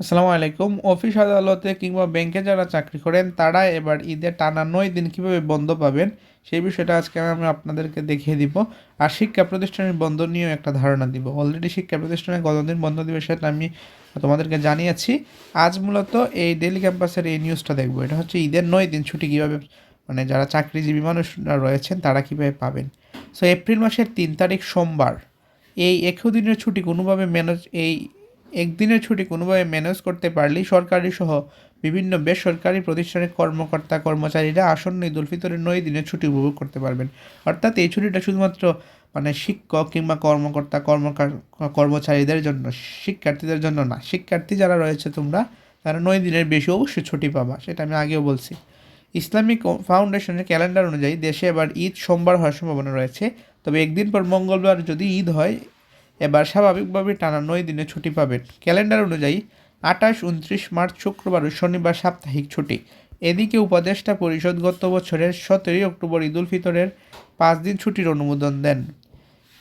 আসসালামু আলাইকুম। অফিস আদালতে কিংবা ব্যাংকে যারা চাকরি করেন, তারা এবার ঈদের টানা নয় দিন কীভাবে বন্ধ পাবেন, সেই বিষয়টা আজকে আমি আপনাদেরকে দেখিয়ে দিব। আর শিক্ষা প্রতিষ্ঠানের বন্ধ নিয়েও একটা ধারণা দিব। অলরেডি শিক্ষা প্রতিষ্ঠানে কতদিন বন্ধ দিবে সেটা আমি তোমাদেরকে জানিয়েছি। আজ মূলত এই ডেলি ক্যাম্পাসের এই নিউজটা দেখব। এটা হচ্ছে ঈদের নয় দিন ছুটি কীভাবে মানে যারা চাকরিজীবী মানুষরা রয়েছেন, তারা কীভাবে পাবেন। সো এপ্রিল মাসের তিন তারিখ সোমবার। এই একশো দিনের ছুটি কোনোভাবে ম্যানেজ এই একদিনের ছুটি কোনোভাবে ম্যানেজ করতে পারলেই সরকারি সহ বিভিন্ন বেসরকারি প্রতিষ্ঠানের কর্মকর্তা কর্মচারীরা আসন্ন ঈদ ফিতরের নয় দিনের ছুটি উপভোগ করতে পারবেন। অর্থাৎ এই ছুটিটা শুধুমাত্র মানে শিক্ষক কিংবা কর্মকর্তা, কর্মকার, কর্মচারীদের জন্য, শিক্ষার্থীদের জন্য না, শিক্ষার্থী যারা রয়েছে তোমরা, তারা নয় দিনের বেশি অবশ্যই ছুটি পাবা, সেটা আমি আগেও বলছি। ইসলামিক ফাউন্ডেশনের ক্যালেন্ডার অনুযায়ী দেশে এবার ঈদ সোমবার হওয়ার সম্ভাবনা রয়েছে। তবে একদিন পর মঙ্গলবার যদি ঈদ হয় এবার স্বাভাবিকভাবে টানা নয় দিনে ছুটি পাবেন। ক্যালেন্ডার অনুযায়ী আঠাশ, উনত্রিশ মার্চ, শুক্রবার ও শনিবার সাপ্তাহিক ছুটি। এদিকে উপদেষ্টা পরিষদ গত বছরের সতেরোই অক্টোবর ঈদুল ফিতরের পাঁচ দিন ছুটির অনুমোদন দেন।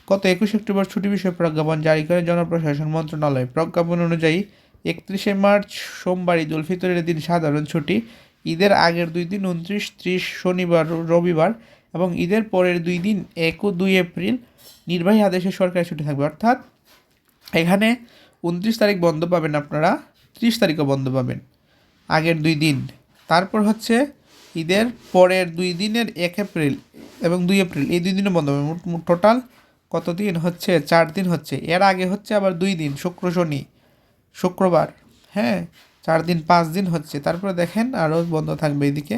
গত একুশ অক্টোবর ছুটি বিষয়ে প্রজ্ঞাপন জারি করে জনপ্রশাসন মন্ত্রণালয়। প্রজ্ঞাপন অনুযায়ী একত্রিশে মার্চ, সোমবার ঈদুল ফিতরের দিন সাধারণ ছুটি। ঈদের আগের দুই দিন উনত্রিশ, ত্রিশ শনিবার, রবিবার এবং ঈদের পরের দুই দিন এক ও দুই এপ্রিল নির্বাহী আদেশে সরকারি ছুটি থাকবে। অর্থাৎ এখানে উনত্রিশ তারিখ বন্ধ পাবেন আপনারা, ত্রিশ তারিখও বন্ধ পাবেন আগের দুই দিন। তারপর হচ্ছে ঈদের পরের দুই দিনের এক এপ্রিল এবং দুই এপ্রিল, এই দুই দিনও বন্ধ পাবেন। টোটাল কত দিন হচ্ছে? চার দিন হচ্ছে। এর আগে হচ্ছে আবার দুই দিন, শুক্র, শনি, শুক্রবার। হ্যাঁ চার দিন, পাঁচ দিন হচ্ছে। তারপরে দেখেন আরও বন্ধ থাকবে এদিকে।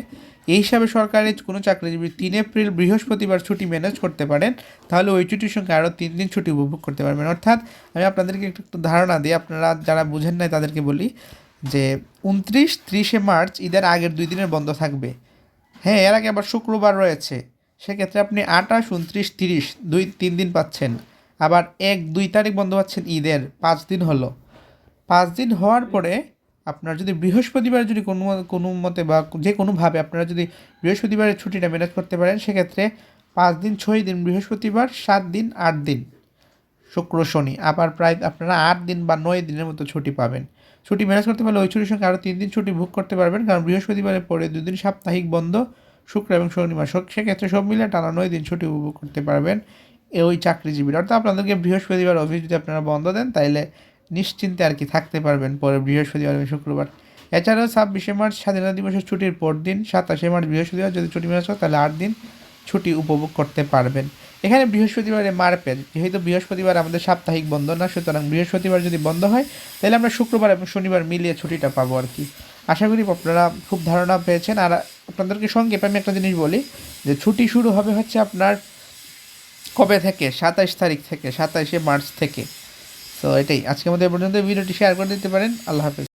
এই হিসাবে সরকারি কোনো চাকরিজীবী তিন এপ্রিল বৃহস্পতিবার ছুটি ম্যানেজ করতে পারেন, তাহলে ওই ছুটির সঙ্গে আরও তিন দিন ছুটি উপভোগ করতে পারবেন। অর্থাৎ আমি আপনাদেরকে একটু একটু ধারণা দিই, আপনারা যারা বুঝেন নাই তাদেরকে বলি যে উনত্রিশ, ত্রিশে মার্চ ঈদের আগের দুই দিনের বন্ধ থাকবে। হ্যাঁ এর আগে আবার শুক্রবার রয়েছে। সেক্ষেত্রে আপনি আঠাশ, উনত্রিশ, তিরিশ দুই, তিন দিন পাচ্ছেন। আবার এক, দুই তারিখ বন্ধ পাচ্ছেন ঈদের, পাঁচ দিন হলো। পাঁচ দিন হওয়ার পরে আপনার যদি বৃহস্পতিবার যদি কোনো কোনো মতে বা যে কোনোভাবে আপনারা যদি বৃহস্পতিবারের ছুটিটা ম্যানেজ করতে পারেন, সেক্ষেত্রে পাঁচ দিন, ছয় দিন বৃহস্পতিবার, সাত দিন, আট দিন। শুক্র, শনি। আবার প্রায় আপনারা আট দিন বা নয় দিনের মতো ছুটি পাবেন। ছুটি ম্যানেজ করতে পারলে ওই ছুটির সঙ্গে আরও তিন দিন ছুটি বুক করতে পারবেন, কারণ বৃহস্পতিবারের পরে দুদিন সাপ্তাহিক বন্ধ, শুক্র এবং শনিবার সেক্ষেত্রে সব মিলে টানা নয় দিন ছুটি উপভোগ করতে পারবেন ওই চাকরিজীবীরা। অর্থাৎ আপনাদেরকে বৃহস্পতিবার অফিস যদি আপনারা বন্ধ দেন, তাইলে নিশ্চিন্তে আর কি থাকতে পারবেন পরে বৃহস্পতিবার এবং শুক্রবার। এছাড়াও ছাব্বিশে মার্চ স্বাধীনতা দিবসের ছুটির পর দিন, সাতাশে মার্চ বৃহস্পতিবার যদি ছুটি মেনে হয় তাহলে আট দিন ছুটি উপভোগ করতে পারবেন। এখানে বৃহস্পতিবারে মারপেন যেহেতু বৃহস্পতিবার আমাদের সাপ্তাহিক বন্ধ না, সুতরাং বৃহস্পতিবার যদি বন্ধ হয়, তাহলে আমরা শুক্রবার এবং শনিবার মিলিয়ে ছুটিটা পাবো আর কি। আশা করি আপনারা খুব ধারণা পেয়েছেন। আর আপনাদেরকে সঙ্গে আমি একটা জিনিস বলি, যে ছুটি শুরু হবে হচ্ছে আপনার কবে থেকে? সাতাইশ তারিখ থেকে সাতাইশে মার্চ থেকে। তো এটাই। আজকে আমাদের পর্যন্ত ভিডিওটি শেয়ার করে দিতে পারেন। আল্লাহ হাফেজ।